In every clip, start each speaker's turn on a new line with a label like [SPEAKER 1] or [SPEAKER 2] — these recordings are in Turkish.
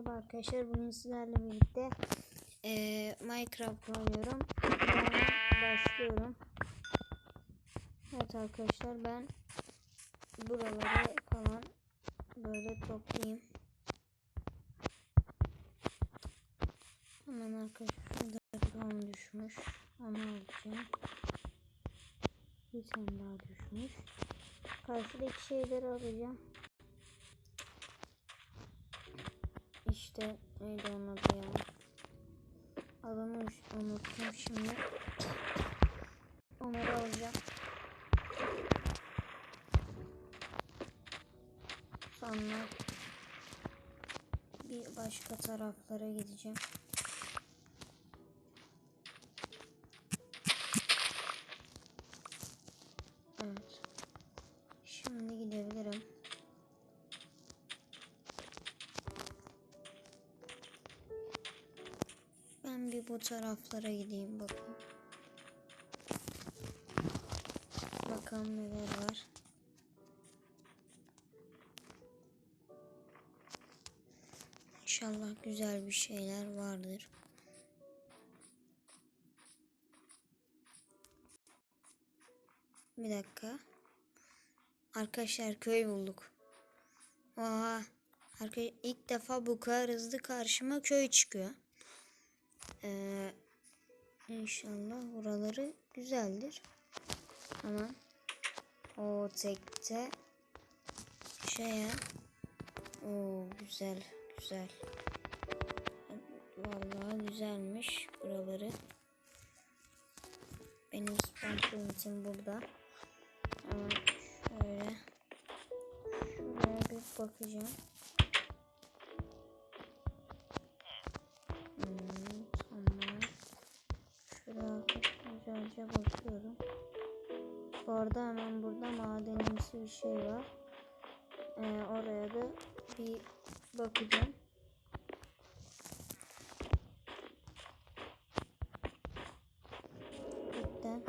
[SPEAKER 1] Merhaba arkadaşlar. Bugün sizlerle birlikte eee, Minecraft oynuyorum. Ben başlıyorum. Evet arkadaşlar ben buraları falan böyle toplayayım. Hemen arkadaşlar şurada ton düşmüş. Onu alacağım. Bir tane daha düşmüş. Karşıdaki şeyleri alacağım. İşte neydi onun adı ya? Adını unuttum şimdi. Onları alacağım. Sonra bir başka taraflara gideceğim. Taraflara gideyim bakayım. Bakalım neler var. İnşallah güzel bir şeyler vardır. Bir dakika. Arkadaşlar köy bulduk. Oha. Arkadaşlar ilk defa bu kadar hızlı karşıma köy çıkıyor. Ee, inşallah buraları güzeldir. Hemen o tekte şeye o güzel güzel. Vallahi güzelmiş buraları. Benim spawn point'im burada. Hemen şöyle şuraya bir bakacağım. Bu arada hemen burada madenimsi bir şey var. Ee, oraya da bir bakacağım. Cidden.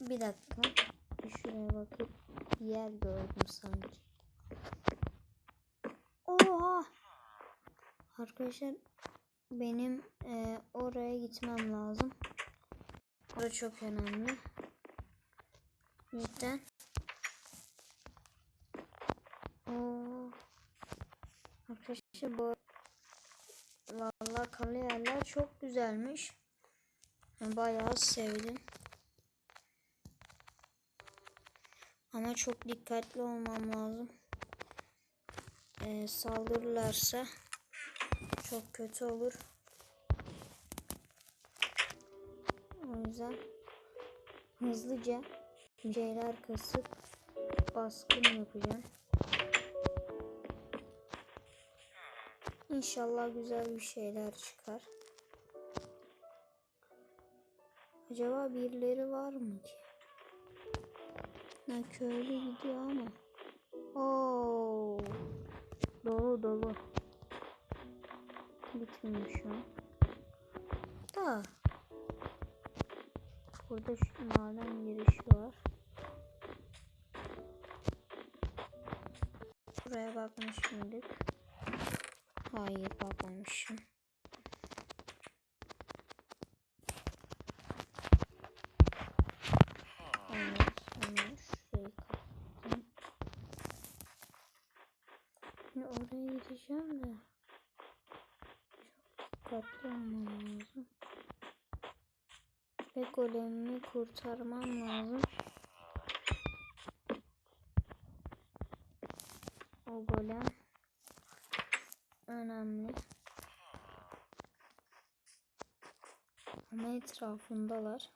[SPEAKER 1] Bir dakika. Şuraya bakıp bir yer gördüm sanki. Oha! Arkadaşlar benim e, oraya gitmem lazım. O çok önemli. Cidden. Oo. Arkadaşlar bu vallahi karlı yerler çok güzelmiş. Bayağı sevdim. Ama çok dikkatli olmam lazım. Ee, saldırırlarsa çok kötü olur. O yüzden hızlıca bir şeyler kasıp baskın yapacağım. İnşallah güzel bir şeyler çıkar. Acaba birileri var mı ki? Ne köylü gidiyor ama. Oo. Dolu dolu. Bitmiyor şu. Da. Burada şu maden girişi var. Buraya bakmış mıydık? Hayır bakmamışım. Şimdi oraya gideceğim de çok dikkatli olmam lazım. Ve golemimi kurtarmam lazım. O golem önemli. Ama etrafındalar.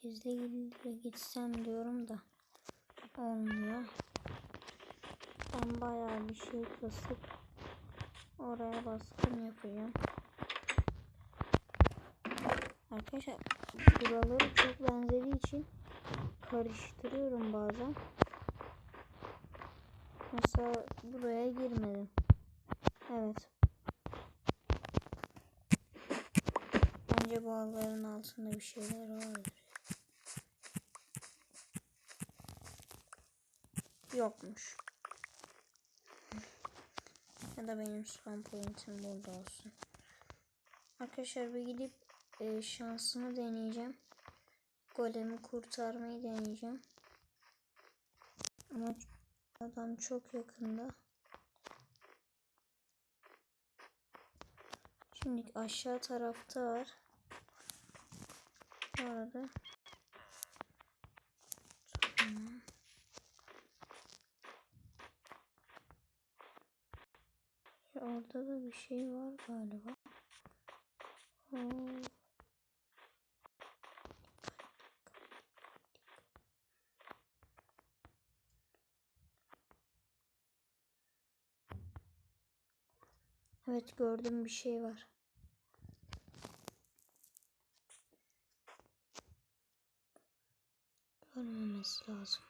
[SPEAKER 1] Gizli gizli gitsem diyorum da olmuyor. Ben bayağı bir şey kasıp oraya baskın yapacağım. Arkadaşlar buraları çok benzediği için karıştırıyorum bazen. Mesela buraya girmedim. Evet. Bence bu ağların altında bir şeyler vardır. Yokmuş. Ya da benim spam pointim burada olsun. Arkadaşlar bir gidip e, şansımı deneyeceğim. Golemi kurtarmayı deneyeceğim. Ama adam çok yakında. Şimdi aşağı tarafta var. Bu arada Tamam. Orada da bir şey var galiba. Oo. Evet gördüm bir şey var. Görmemesi lazım.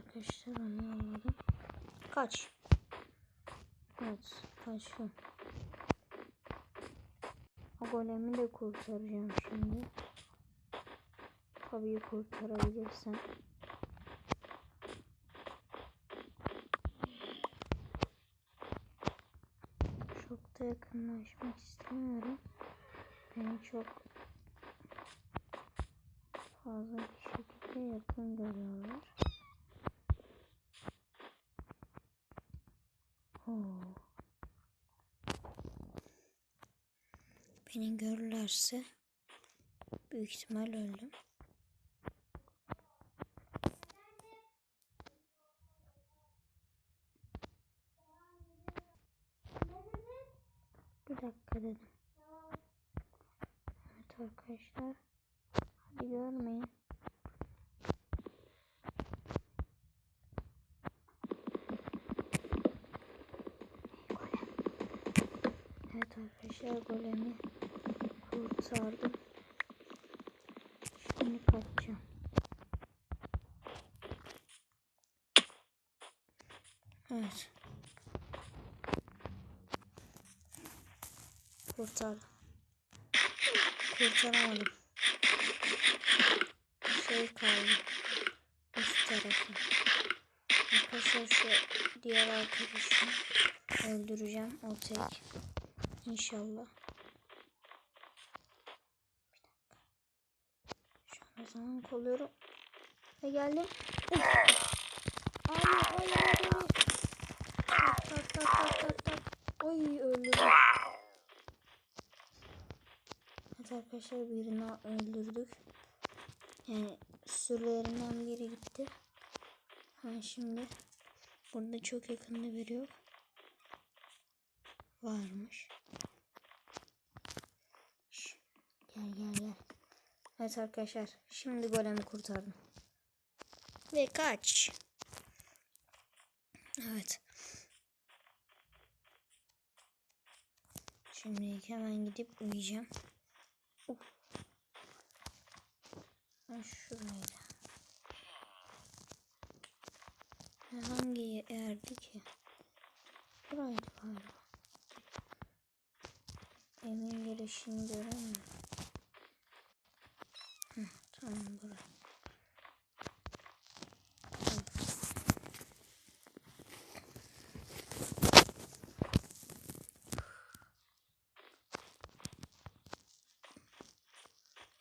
[SPEAKER 1] Arkadaşlar onu yolladım. Kaç. Evet kaçtım. O golemi de kurtaracağım şimdi. Tabii kurtarabilirsem. Çok da yakınlaşmak istemiyorum. Beni çok fazla bir şekilde yakın görüyorlar. Oo. Görürlerse büyük ihtimal öldüm. Bir dakika dedim. Evet arkadaşlar. Hadi görmeyin. Evet arkadaşlar golemi kurtardım. Şimdi kaçacağım. Evet. Kurtar. Kurtaramadım. Şey kaldı. Üst tarafı. Arkadaşlar şu diğer arkadaşımı öldüreceğim. O tek. İnşallah. Bir dakika. Şu an zaman koluyorum. Ve geldim. Uf. Ay ay ay. Tak tak tak tak tak tak. Oy öldürdüm. Evet arkadaşlar birini öldürdük. Yani sürülerinden biri gitti. Ha şimdi burada çok yakında biri yok. Varmış. Evet arkadaşlar şimdi golemi kurtardım. Ve kaç. Evet. Şimdi hemen gidip uyuyacağım. Ha, Hangi yerdi ki? Buraydı galiba. Evin girişini göremiyorum. Tamam bura. Evet.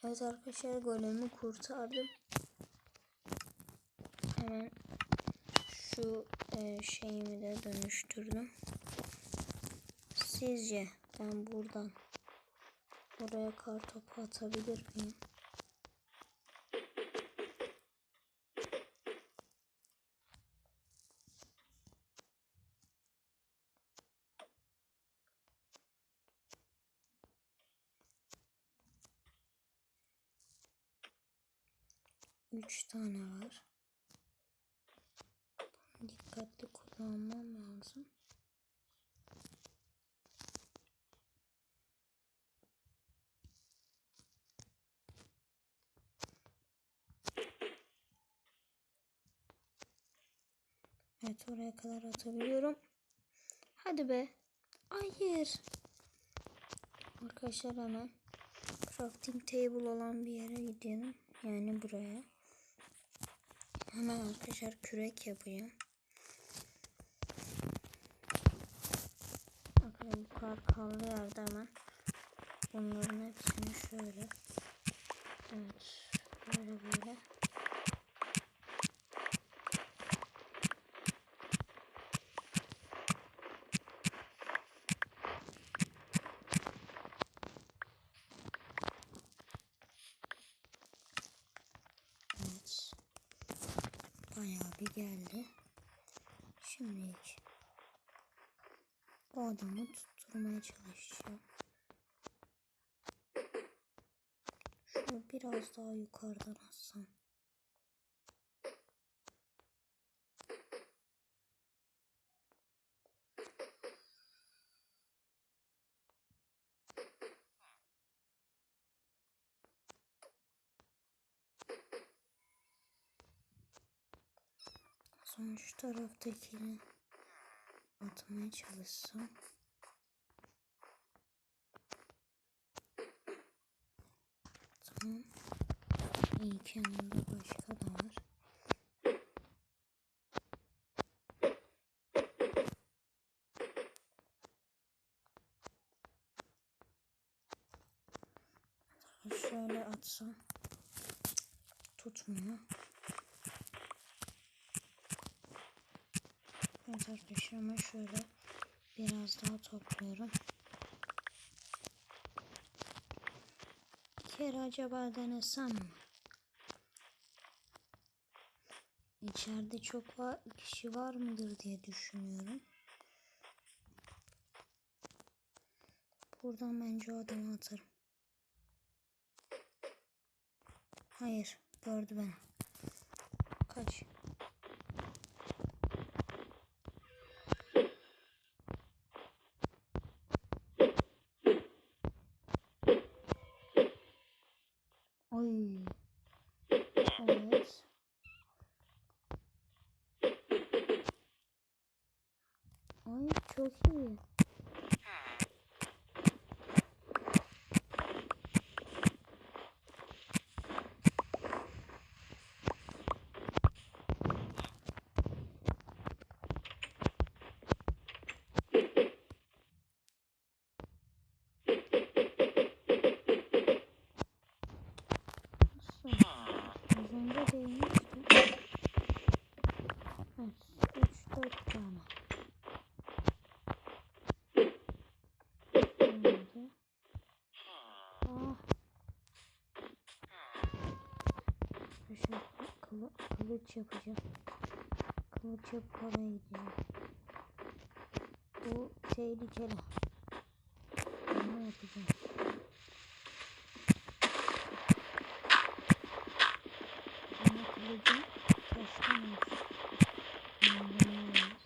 [SPEAKER 1] Evet arkadaşlar golemi kurtardım. Hemen şu e, şeyimi de dönüştürdüm. Sizce ben buradan oraya kar topu atabilir miyim? Üç tane var. Dikkatli kullanmam lazım. Evet oraya kadar atabiliyorum. Hadi be. Hayır. Arkadaşlar hemen crafting table olan bir yere gidelim. Yani buraya. Hemen arkadaşlar kürek yapayım. Bakın bu kar kaldı yerde hemen. Bunların hepsini şöyle. Evet. Böyle böyle. Evet. Bir geldi. Şimdi o adamı tutturmaya çalışacağım. Şunu biraz daha yukarıdan atsam. Şu taraftakini atmaya çalışsam. Tamam. İyi ki başka da var. Şöyle atsam tutmuyor. Arkadaşlar hemen şöyle biraz daha topluyorum. Bir acaba denesem mi? İçeride çok var, kişi var mıdır diye düşünüyorum. Buradan bence o adamı atarım. Hayır, gördü beni. Kaç. Oy. Evet. Ay çok iyi. Nasıl? Az önce değmiştim. Evet, 3-4 tane. Olmadı. Ah. Arkadaşlar kılı, kılıç yapacağım. Kılıç yapıp oraya gideceğim. Bu tehlikeli. Bunu yapacağım. Ama kılıcım taştan olsun. Anlamıyoruz.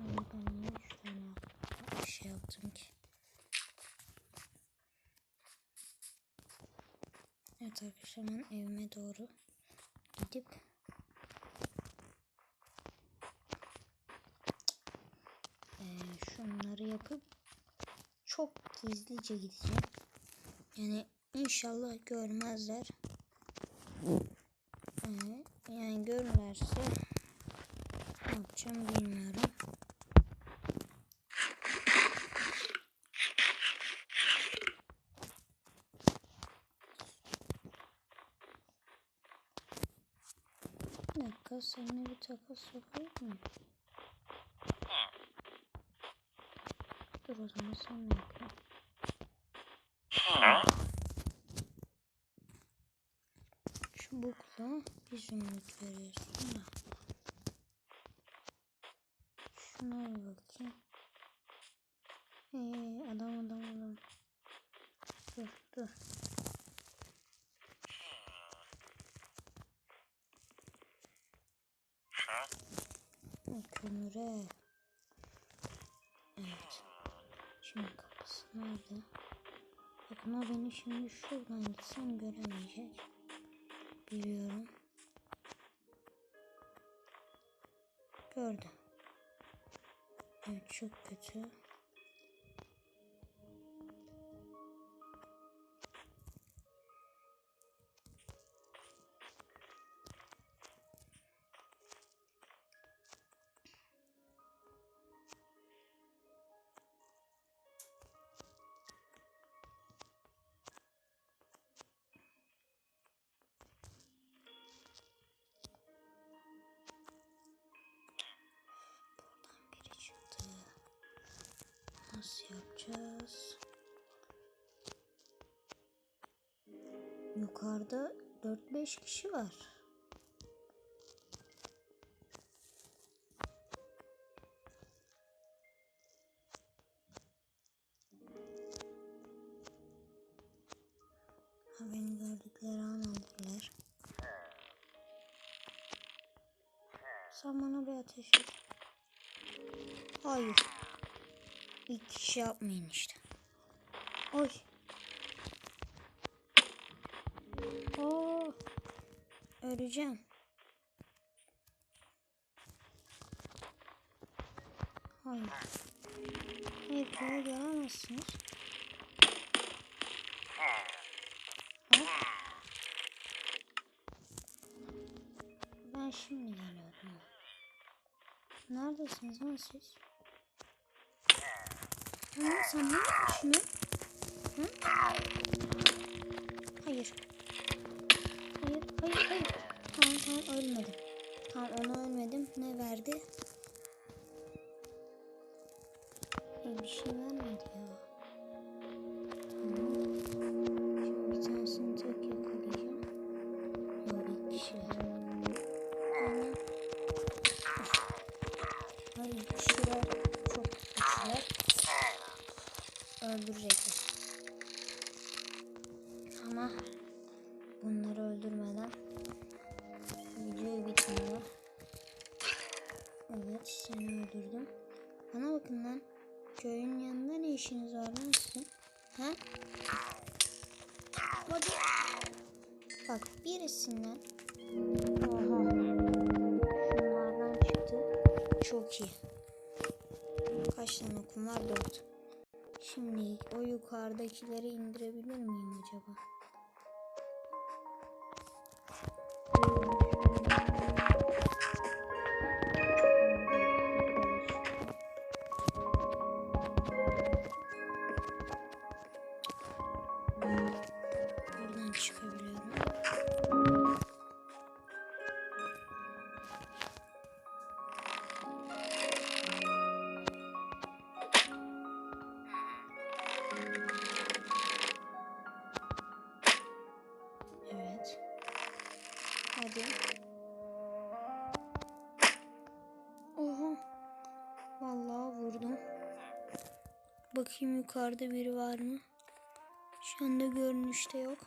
[SPEAKER 1] Ay ben niye üç tane bir şey yaptım ki? Evet arkadaşlar ben evime doğru gidip eee, şunları yapıp çok gizlice gideceğim. Yani inşallah görmezler. Ee, yani görürlerse ne yapacağım bilmiyorum. Dakika seninle bir takas yapayım mı? Dur o zaman sen ne yapıyorsun? Çubukla bir zümrüt veriyorsun da. Şuna bir bakayım. Ee, adam adam adam. Dur dur. Ha, Kömüre. Evet. Şimdi kapısı nerede? Bakın o beni şimdi şuradan gitsem göremeyecek. Biliyorum. Gördü. Evet çok kötü. Nasıl yapacağız? Yukarıda 4-5 kişi var. Ha beni gördükleri an aldılar. Sen bana bir ateş et. Hayır. İlk kişi yapmayın işte. Oy. Oo. Öleceğim. Hayır. Hayır köye gelemezsiniz. Hop. Ben şimdi geliyorum. Neredesiniz lan siz? Ha, sen ne yapmışsın? Hı? Hayır. Hayır, hayır, hayır. Tamam, tamam ölmedim. Tamam ona ölmedim. Ne verdi? Bir şey vermedi ya. Birisinden. Oha. Şunlardan çıktı. Çok iyi. Kaç tane okum var? Dört. Şimdi o yukarıdakileri indirebilir miyim acaba? Hadi. Oha. Vallahi vurdum. Bakayım yukarıda biri var mı? Şu anda görünüşte yok.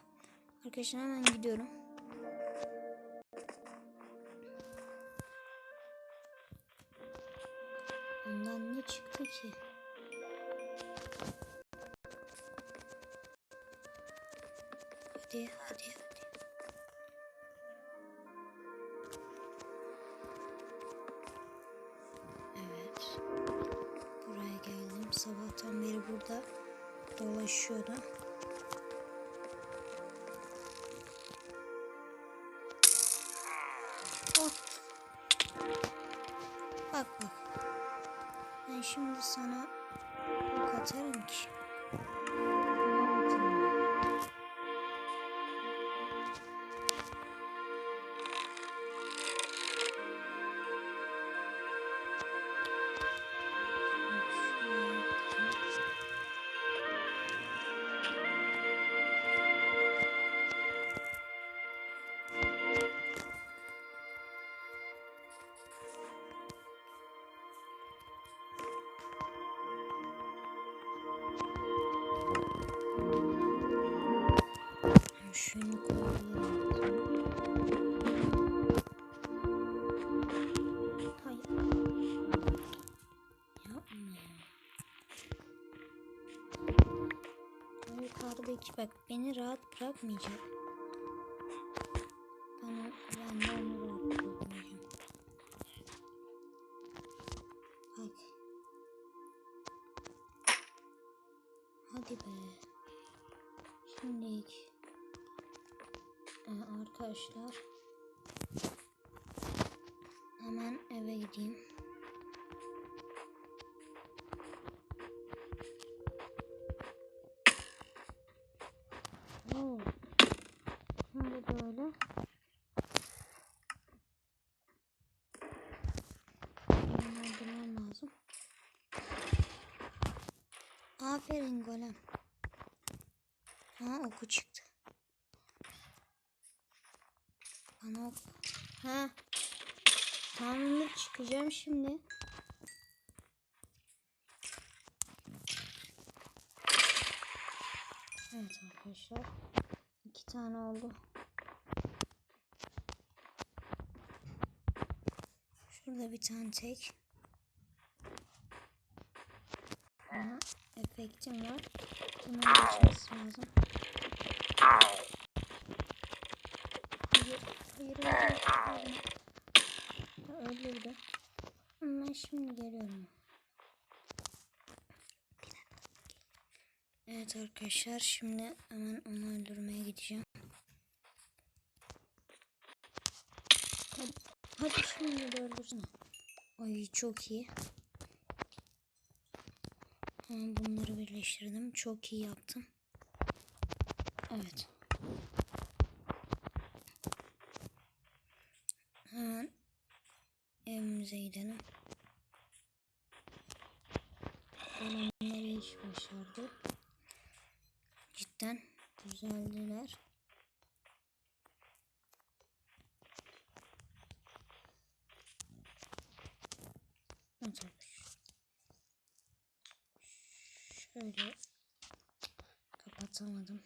[SPEAKER 1] Arkadaşlar hemen gidiyorum. Ondan ne çıktı ki? Bak bak. Ben şimdi sana ok atarım ki. Şunu koyalım. Hayır. Yapma. Yukarıdaki. Bak beni rahat bırakmayacak. Aferin golem. Ha oku çıktı. Bana ok. Ha. Tamamdır çıkacağım şimdi. Evet arkadaşlar. iki tane oldu. Şurada bir tane tek. Bana efektim var. Bunun geçmesi lazım. Hayır, hayır. Ben şimdi geliyorum. Evet arkadaşlar şimdi hemen onu öldürmeye gideceğim. Hadi, hadi şimdi de. Ay çok iyi. Hemen bunları birleştirdim. Çok iyi yaptım. Evet. Hemen evimize gidelim. Olanları iş başardı. Cidden güzeldiler. Evet. Şöyle kapatamadım.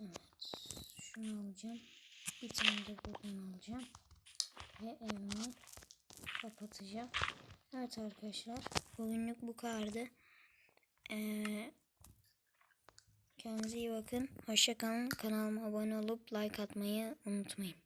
[SPEAKER 1] Evet. Şunu alacağım. Bir tane de buradan alacağım. Ve evimi kapatacağım. Evet arkadaşlar. Bugünlük bu kadardı. Ee, kendinize iyi bakın. Hoşçakalın. Kanalıma abone olup like atmayı unutmayın.